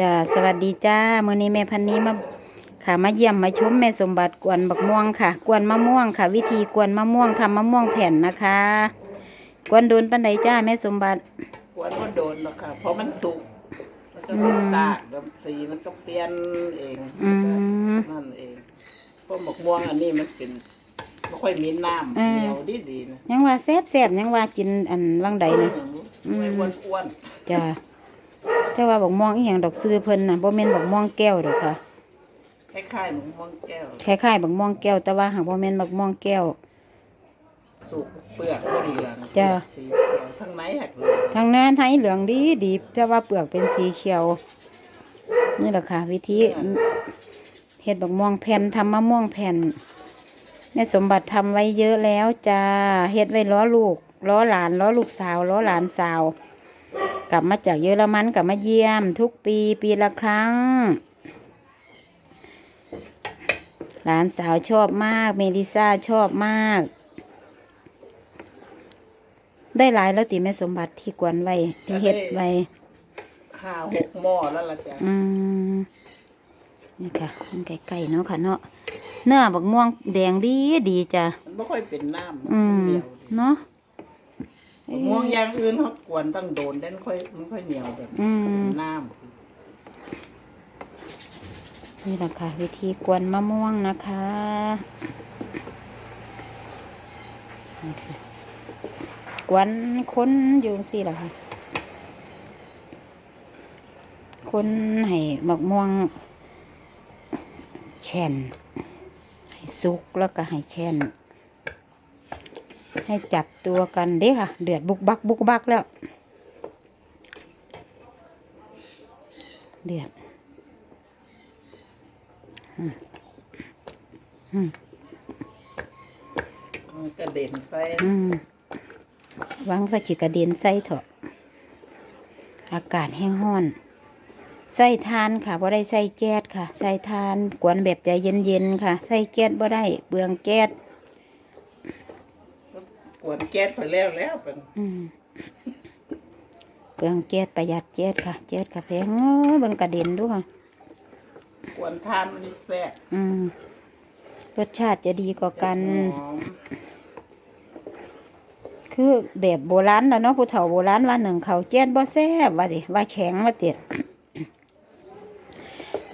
จ้าสวัสดีจ้ามื้อนี้แม่พันนี้มาค่ะมาเยี่ยมมาชมแม่สมบัติกวนบักม่วงค่ะ กวนมะม่วงค่ะ วิธีกวนมะม่วงทำมะม่วงแผ่นนะคะ กวนโดนปันใดจ้าแม่สมบัติกวนก็โดนหรอกค่ะเพราะมันสุกมันก็อืต้องมตากดำสีมันก็เปลี่ยนเองอืมนั่นเองเพราะหมกม่วงอันนี้มันเป็นไม่ค่อยมีน้อืมำเหนียวดีดีๆนะยังว่าแซ่บแซ่บยังว่ากินอันวังใดนะอืมไม่อ้วนอ้วนจ้า แต่ว่าบักม่วงอีหยังดอกซื้อเพิ่นน่ะบ่แม่นบักม่วงแก้วดอกค่ะคล้ายๆหมกม่วงแก้ว คล้ายๆบักม่วงแก้ว แต่ว่าหากบ่แม่นบักม่วงแก้ว สุกเปลือกก็เหลืองจ้ะ สีเขียวทั้งในหักเหลืองทางนั้นไทยเหลืองดีดีแต่ว่าเปลือกเป็นสีเขียว นี่แหละค่ะ วิธีเฮ็ดบักม่วงแผ่นทำมะม่วงแผ่นแม่สมบัติทำไว้เยอะแล้วจ้าเฮ็ดไว้ล้อลูกล้อหลานล้อลูกสาวล้อหลานสาว กลับมาจากเยอรมันกลับมาเยี่ยม ทุกปีปีละครั้ง หลานสาวชอบมาก เมลิซ่าชอบมาก ได้หลายแล้วติแม่สมบัติที่กวนไว้ที่เฮ็ดไว้ห้าหกหม้อแล้วล่ะจ้ะอืมนี่ค่ะมันไก่ๆเนาะค่ะเนาะเนื้อบักม่วงแดงดีดีจ้ะมันไม่ค่อยเป็นน้ำอืมันมเหนียวดีเนาะห มกม่วงอย่างอื่นเขากวนต้องโดนเด่นค่อยมันค่อยเหนียวแบบอืมเป็นน้ำนี่แหละค่ะ วิธีกวนมะม่วงนะคะนี่ค่ะกวนคนอยู่สิล่ะค่ะคนให้บักม่วงแช่นให้สุกแล้วก็ให้แช่น ให้จับตัวกันเด้ค่ะ เดือดบุกบักบุกบักแล้ว เดือดมันกระเด็นใส่อืมหวังว่าจิกระเด็นใส่เถอะอากาศแห้งห้อนใส่ทานค่ะบ่ได้ใส่แก๊สค่ะ ใส่ทานกวนแบบใจเย็นๆค่ะ ใส่แก๊สบ่ได้เปลืองแก๊สก วนแก๊สไปแล้วแล้วเป็นอืมเปลืองแก๊สประหยัดแก๊สค่ะแก๊สกาแฟงอเบิ่งกระเด็นด้วยค่ะ กวนทานมันนี่แซ่บอืมรสชาติจะดีกว่ากันหอมคือแบบโบราณแล้วเนาะผู้เฒ่าโบราณว่าหนึ่งเขาวเจ็ดบ่แซ่บว่าดิว่าแข็งว่าเจ็ด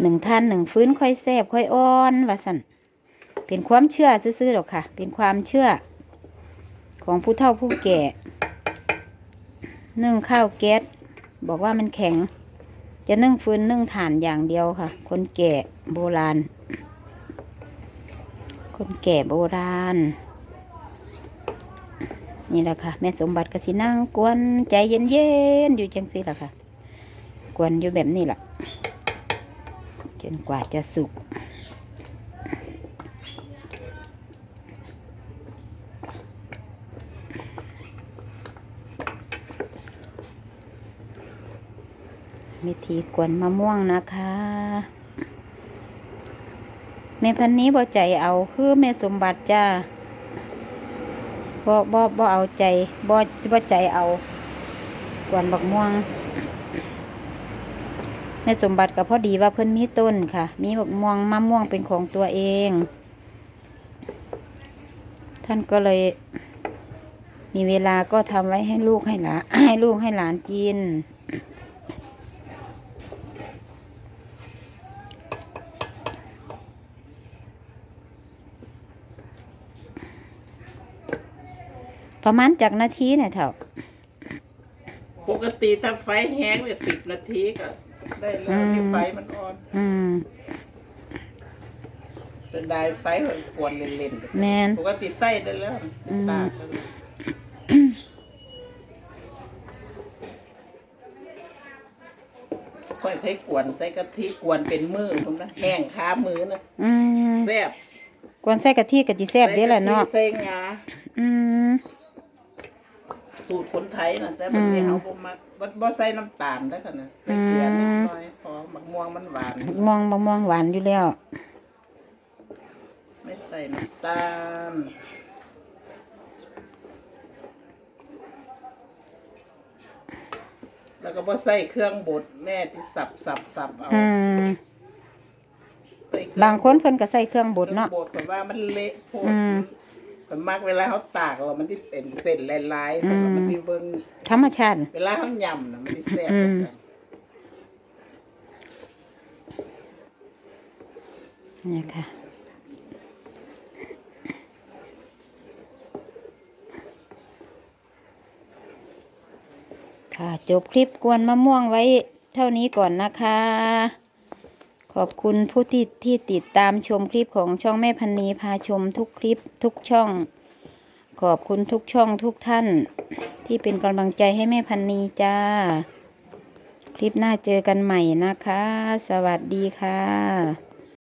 หนึ่งท่านหนึ่งฟื้นค่อยแซ่บค่อยอ่อนว่าสั่นเป็นความเชื่อซื่อๆหรอกค่ะ เป็นความเชื่อ ของผู้เฒ่าผู้แก่นึ่งข้าวแก๊สบอกว่ามันแข็ง จะนึ่งฟืนนึ่งถ่านอย่างเดียวค่ะ คนแก่โบราณ คนแก่โบราณ นี่แหละค่ะ แม่สมบัติก็สินั่งกวนใจเย็นๆอยู่จังสิล่ะค่ะ กวนอยู่แบบนี้แหละจนกว่าจะสุก วิธีกวนมะม่วงนะคะ แม่พันนี้บ่ใจเอาคือแม่สมบัติจ้าบ่บ่บ่เอาใจบ่บ่ใจเอากวนบักม่วงแม่สมบัติก็พอดีว่าเพิ่นมีต้นค่ะ มีบักม่วงมะม่วงเป็นของตัวเอง ท่านก็เลย มีเวลาก็ทำไว้ให้ลูกให้หลานให้ลูกให้หลานกิน ประมาณจากนาทีเนี่ยเถ่าปกติถ้าไฟแห้งเนี่ยสิบนาทีก็ได้แล้อืวมที่ไฟมันอ่อนอืมจะได้ไฟมันกวนเล่นๆแมนปกติใส่ได้แล้วอืมตากแล้วค่อยใช้กวนใส่กะทิกวนเป็นมือผมนะแห้งค้ามือนะอืมแซ่บกวนใส่กะทิกะจิแซ่บเด้อล่ะเนาะใส่งาอืม สูตรคนไทยนะแต่มันนี้อืมเขาบ่มักบ่บ่ใส่น้ำตาลได้ค่ะนะใส่เกลือนิดหน่อยพอมะม่วงมันหวาน มองมะม่วงหวานอยู่แล้ว ไม่ใส่น้ำตาลแล้วก็บ่ใส่เครื่องบดแน่ที่สับสับสับเอาอืม ใส่เครื่บางคนเพิ่นก็ใส่เครื่องบดเนาะครื่องบดผมว่ามันเละโพดอืม ผมมักเวลาเขาตากเรามันที่เป็นเส้นลายๆอืมมันที่เบิ่งธรรมชาติ เวลาเขายำน่ะมันที่แซ่บอืมกว่ากันเนี่ยค่ะค่ะจบคลิปกวนมะม่วงไว้เท่านี้ก่อนนะคะ ขอบคุณผู้ที่ที่ติดตามชมคลิปของช่องแม่พันนีพาชมทุกคลิปทุกช่อง ขอบคุณทุกช่องทุกท่าน ที่เป็นกำลังใจให้แม่พันนีจ้า คลิปหน้าเจอกันใหม่นะคะ สวัสดีค่ะ